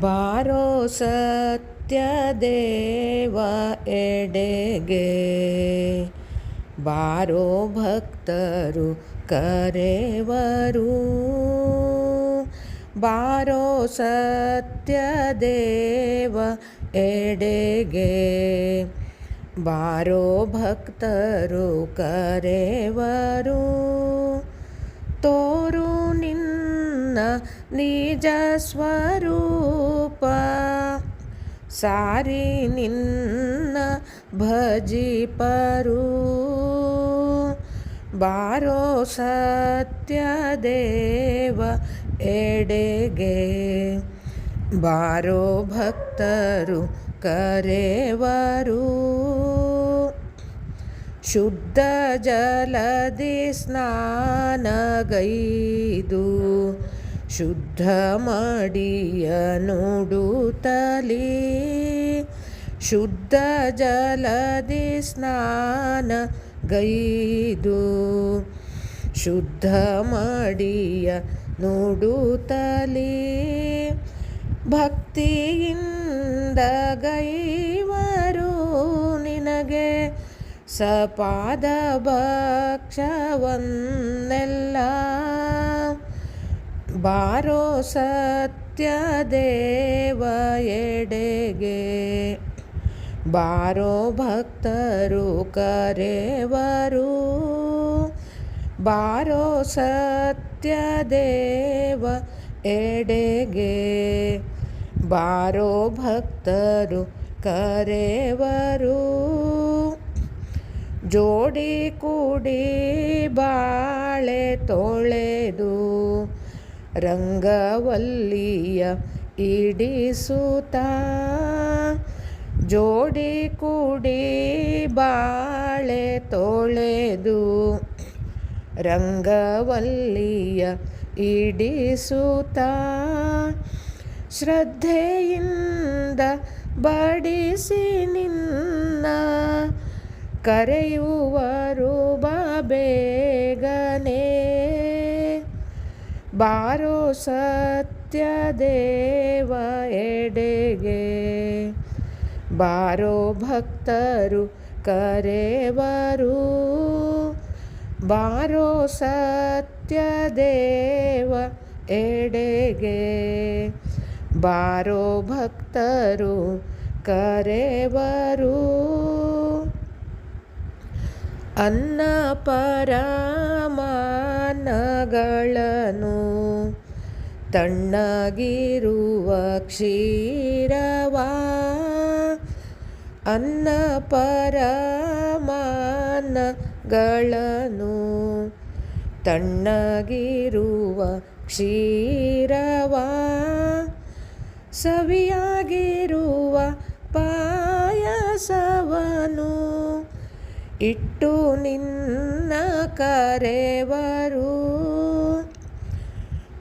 ಬಾರೋ ಸತ್ಯ ದೇವ ಎಡೆಗೆ ಬಾರೋ ಭಕ್ತರು ಕರೆವರು ಬಾರೋ ಸತ್ಯ ದೇವ ಎಡೆಗೆ ಬಾರೋ ಭಕ್ತರು ಕರೆವರು ತೋರು ನಿನ್ನ ನಿಜ ಸ್ವರೂಪ ಸಾರಿ ನಿನ್ನ ಭಜಿಪರು ಬಾರೋ ಸತ್ಯ ದೇವ ಎಡೆಗೆ ಬಾರೋ ಭಕ್ತರು ಕರೆವರು ಶುದ್ಧ ಜಲದಿ ಸ್ನಾನಗೈದು ಶುದ್ಧ ಮಾಡಿಯ ನೋಡುತ್ತಲೇ ಶುದ್ಧ ಜಲದಿ ಸ್ನಾನ ಗೈದು ಶುದ್ಧ ಮಾಡಿಯ ನೋಡುತ್ತಲೇ ಭಕ್ತಿಯಿಂದ ಗೈವರು ನಿನಗೆ ಸಪಾದ ಭಕ್ಷವನ್ನೆಲ್ಲ ಬಾರೋ ಸತ್ಯ ದೇವ ಎಡೆಗೆ. ಬಾರೋ ಭಕ್ತರು ಕರೆವರು. ಬಾರೋ ಸತ್ಯ ದೇವ ಎಡೆಗೆ. ಬಾರೋ ಭಕ್ತರು ಕರೆವರು. ಜೋಡಿ ಕೂಡಿ ಬಾಳೆ ತೊಳೆದು ರಂಗವಲ್ಲಿಯ ಇಡಿಸುತ್ತ ಜೋಡಿ ಕೂಡಿ ಬಾಳೆ ತೊಳೆದು ರಂಗವಲ್ಲಿಯ ಇಡಿಸುತ್ತ ಶ್ರದ್ಧೆಯಿಂದ ಬಡಿಸಿ ನಿನ್ನ ಕರೆಯುವರು ಬೇಗನೆ ಬಾರೋ ಸತ್ಯ ದೇವ ಎಡೆಗೆ. ಬಾರೋ ಭಕ್ತರು ಕರೆವರು. ಬಾರೋ ಸತ್ಯ ದೇವ ಎಡೆಗೆ. ಬಾರೋ ಭಕ್ತರು ಕರೆವರು. ಅನ್ನ ಪರಮಾನಗಳನ್ನು ತಣ್ಣಗಿರುವ ಕ್ಷೀರವ? ಅನ್ನ ಪರಮಾನಗಳನು ತಣ್ಣಗಿರುವ ಕ್ಷೀರವ? ಸವಿಯಾಗಿರುವ ಪಾಯಸವನು ಇಟ್ಟು ನಿನ್ನ ಕರೆವರು.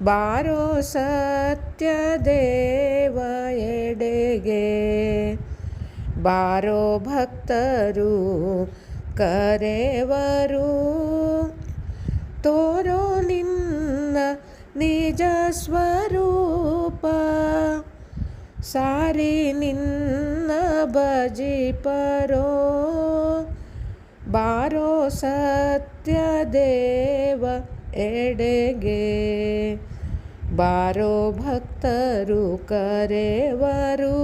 ಬಾರೋ ಸತ್ಯ ದೇವ ಎಡೆಗೆ. ಬಾರೋ ಭಕ್ತರು ಕರೆವರು. ತೋರೋ ನಿನ್ನ ನಿಜ ಸ್ವರೂಪ. ಸಾರಿ ನಿನ್ನ ಭಜಿಪರೋ. ಬಾರೋ ಸತ್ಯ ದೇವ ಎಡೆಗೆ. ಬಾರೋ ಭಕ್ತರು ಕರೆವರು.